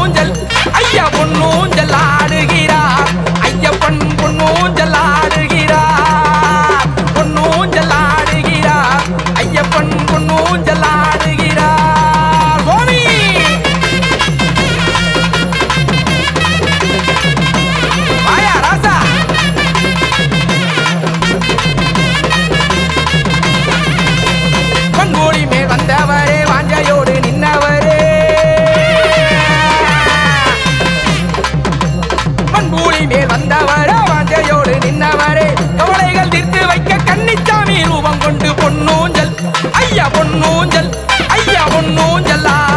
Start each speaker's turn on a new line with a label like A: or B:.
A: ஊஞ்சல் வந்தவர வாஞ்சையோடு நின்னவரே. கவலைகள் தீர்த்து வைக்க கன்னிச்சாமி ரூபம் கொண்டு பொன்னூஞ்சல். ஐயா பொன்னூஞ்சல். ஐயா பொன்னூஞ்சல்லா.